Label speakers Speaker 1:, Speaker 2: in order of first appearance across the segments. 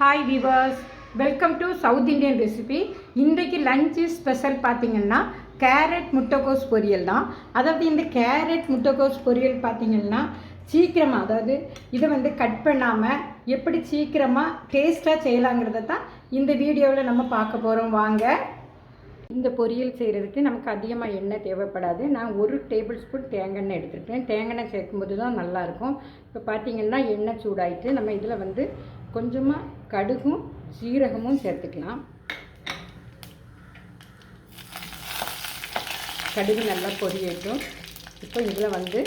Speaker 1: Hi viewers welcome to south Indian recipe இன்றைக்கு lunch special பார்த்திங்கன்னா carrot முட்டைக்கோஸ் பொரியல் தான். அதாவது இந்த கேரட் முட்டைக்கோஸ் பொரியல் பார்த்திங்கன்னா சீக்கிரமாக அதாவது இதை வந்து கட் பண்ணாமல் எப்படி சீக்கிரமாக டேஸ்ட்டாக செய்யலாங்கிறத தான் இந்த வீடியோவில் நம்ம பார்க்க போகிறோம் வாங்க. இந்த பொரியல் செய்கிறதுக்கு நமக்கு அதிகமாக எண்ணெய் தேவைப்படாது. நான் ஒரு டேபிள் ஸ்பூன் தேங்காய் எடுத்துருக்கேன். தேங்காய் எண்ணெய் சேர்க்கும்போது தான் நல்லாயிருக்கும். இப்போ பார்த்திங்கன்னா எண்ணெய் சூடாயிட்டு நம்ம இதில் வந்து கொஞ்சமாக கடுகும் சீரகமும் சேர்த்துக்கலாம். கடுகு நல்லா பொரியட்டும். இப்போ இதில் வந்து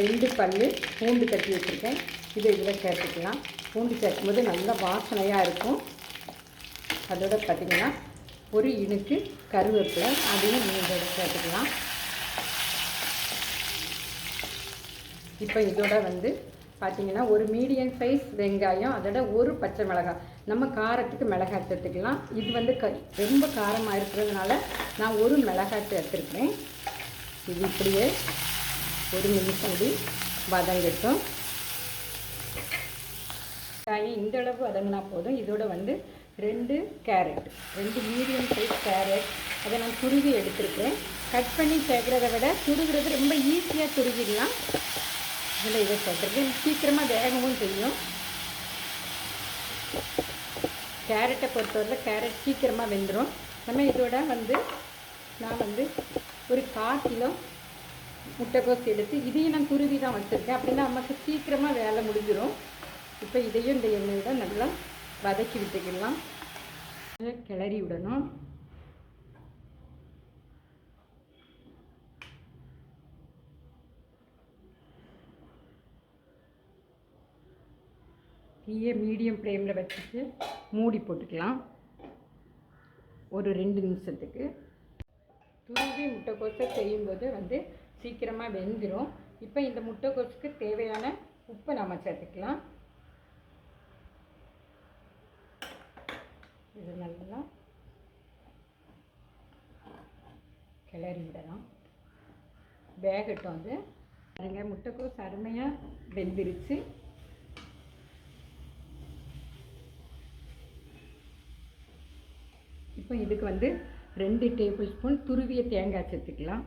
Speaker 1: ரெண்டு பல் பூண்டு கட்டி வச்சுருக்கேன். இதை இதில் சேர்த்துக்கலாம். பூண்டு சேர்க்கும்போது நல்லா வாசனையாக இருக்கும். அதோட பார்த்திங்கன்னா ஒரு இனுக்கு கருவேப்பிலை அதையும் இதோட சேர்த்துக்கலாம். இப்போ இதோட வந்து பார்த்திங்கன்னா ஒரு மீடியம் சைஸ் வெங்காயம் அதோட ஒரு பச்சை மிளகாய். நம்ம காரத்துக்கு மிளகாய் சேர்த்துக்கலாம். இது வந்து க ரொம்ப காரமாக இருக்கிறதுனால நான் ஒரு மிளகாய் சேர்த்துருக்கேன் இது இப்படியே ஒரு நிமிஷம் அப்படி வதங்கட்டும். வெங்காயம் இந்த அளவு வதங்கினா போதும். இதோட வந்து ரெண்டு கேரட் ரெண்டு மீடியம் சைஸ் கேரட். அதை நான் துருவி எடுத்துருக்கேன் கட் பண்ணி சேர்க்குறத விட துருகிறது ரொம்ப ஈஸியாக துருவிடலாம் இல்லை இதை சேர்த்துருக்கு சீக்கிரமாக வேகவும் செய்யும் கேரட்டை பொறுத்தவரையில் கேரட் சீக்கிரமாக வெந்துடும் நம்ம இதோட வந்து நான் வந்து ஒரு கால் கிலோ முட்டைக்கோஸ் எடுத்து இதையும் நான் துருவி தான் வச்சுருக்கேன் அப்படின்னா நமக்கு சீக்கிரமாக வேலை முடிஞ்சிடும் இப்போ இதையும் இந்த எண்ணெயோட நல்லா வதக்கி விட்டுக்கலாம் கிளறி விடணும் தீயை மீடியம் ஃப்ளேமில் வச்சுட்டு மூடி போட்டுக்கலாம். ஒரு ரெண்டு நிமிஷத்துக்கு. துருவி முட்டைக்கோஸை செய்யும்போது வந்து சீக்கிரமாக வெந்துடும் இப்போ இந்த முட்டைக்கோஸுக்கு தேவையான உப்பை நம்ம சேர்த்துக்கலாம். இது நல்லா கிளறி விடலாம். வேகட்டும் அது. பாருங்கள் முட்டைக்கோஸ் அருமையாக வெந்துருச்சு. இப்போ இதுக்கு வந்து ரெண்டு டேபிள் ஸ்பூன் துருவிய தேங்காய் சேர்த்துக்கலாம்.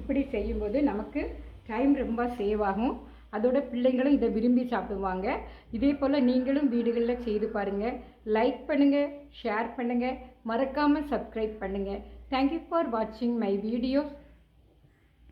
Speaker 1: இப்படி செய்யும்போது நமக்கு டைம் ரொம்ப சேவ் ஆகும். அதோட பிள்ளைங்களும் இதை விரும்பி சாப்பிடுவாங்க. இதே போல் நீங்களும் வீடுகளில் செய்து பாருங்கள் லைக் பண்ணுங்கள் ஷேர் பண்ணுங்கள் மறக்காமல் சப்ஸ்கிரைப் பண்ணுங்கள் தேங்க்யூ ஃபார் வாட்சிங் மை வீடியோஸ்